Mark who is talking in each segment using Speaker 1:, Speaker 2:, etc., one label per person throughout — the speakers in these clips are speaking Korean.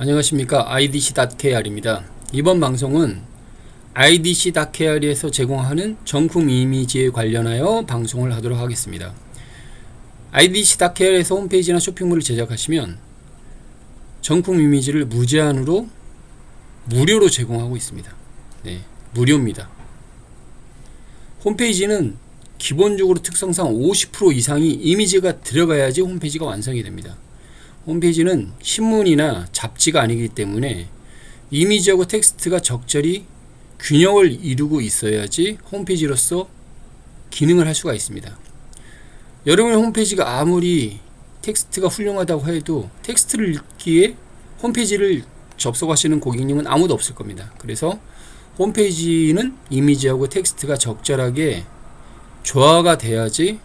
Speaker 1: 안녕하십니까 idc.kr입니다. 이번 방송은 idc.kr에서 제공하는 정품 이미지에 관련하여 방송을 하도록 하겠습니다. idc.kr에서 홈페이지나 쇼핑몰을 제작하시면 정품 이미지를 무제한으로 무료로 제공하고 있습니다. 네, 무료입니다. 홈페이지는 기본적으로 특성상 50% 이상이 이미지가 들어가야지 홈페이지가 완성이 됩니다. 홈페이지는 신문이나 잡지가 아니기 때문에 이미지하고 텍스트가 적절히 균형을 이루고 있어야지 홈페이지로서 기능을 할 수가 있습니다. 여러분의 홈페이지가 아무리 텍스트가 훌륭하다고 해도 텍스트를 읽기에 홈페이지를 접속하시는 고객님은 아무도 없을 겁니다. 그래서 홈페이지는 이미지하고 텍스트가 적절하게 조화가 돼야지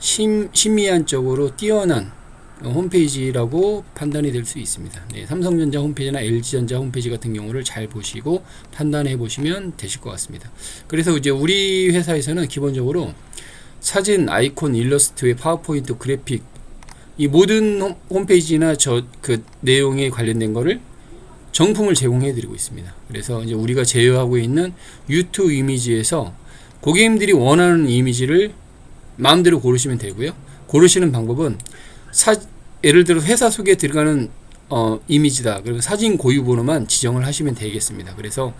Speaker 1: 심, 심미안적으로 뛰어난 홈페이지라고 판단이 될 수 있습니다. 네, 삼성전자 홈페이지나 LG전자 홈페이지 같은 경우를 잘 보시고 판단해 보시면 되실 것 같습니다. 그래서 이제 우리 회사에서는 기본적으로 사진, 아이콘, 일러스트의 파워포인트, 그래픽 이 모든 홈- 홈페이지나 저 그 내용에 관련된 거를 정품을 제공해 드리고 있습니다. 그래서 이제 우리가 제휴하고 있는 유튜브 이미지에서 고객님들이 원하는 이미지를 마음대로 고르시면 되고요. 고르시는 방법은 사, 예를 들어 회사 속에 들어가는 어, 이미지다. 그리고 사진 고유 번호만 지정을 하시면 되겠습니다. 그래서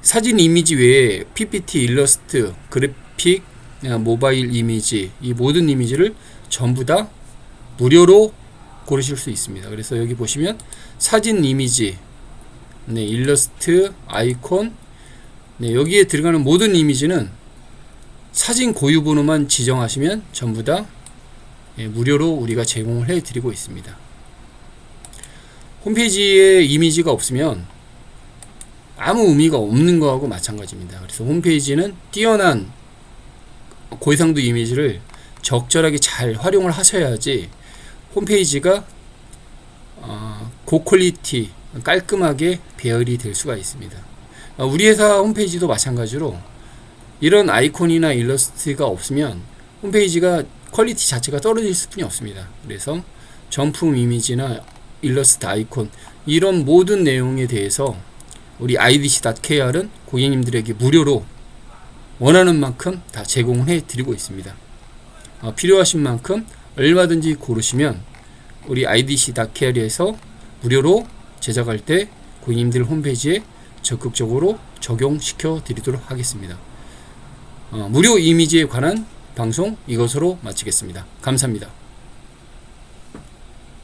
Speaker 1: 사진 이미지 외에 PPT, 일러스트, 그래픽, 아, 모바일 이미지 이 모든 이미지를 전부 다 무료로 고르실 수 있습니다. 그래서 여기 보시면 사진 이미지, 네, 일러스트, 아이콘, 네, 여기에 들어가는 모든 이미지는 사진 고유 번호만 지정하시면 전부 다 예, 무료로 우리가 제공을 해 드리고 있습니다. 홈페이지에 이미지가 없으면 아무 의미가 없는 거하고 마찬가지입니다. 그래서 홈페이지는 뛰어난 고해상도 이미지를 적절하게 잘 활용을 하셔야지 홈페이지가 어, 고퀄리티 깔끔하게 배열이 될 수가 있습니다. 어, 우리 회사 홈페이지도 마찬가지로 이런 아이콘이나 일러스트가 없으면 홈페이지가 퀄리티 자체가 떨어질 수뿐이 없습니다. 그래서 정품 이미지나 일러스트 아이콘 이런 모든 내용에 대해서 우리 idc.kr은 고객님들에게 무료로 원하는 만큼 다 제공해 드리고 있습니다. 어, 필요하신 만큼 얼마든지 고르시면 우리 idc.kr에서 무료로 제작할 때 고객님들 홈페이지에 적극적으로 적용시켜 드리도록 하겠습니다. 어, 무료 이미지에 관한 방송 이것으로 마치겠습니다. 감사합니다.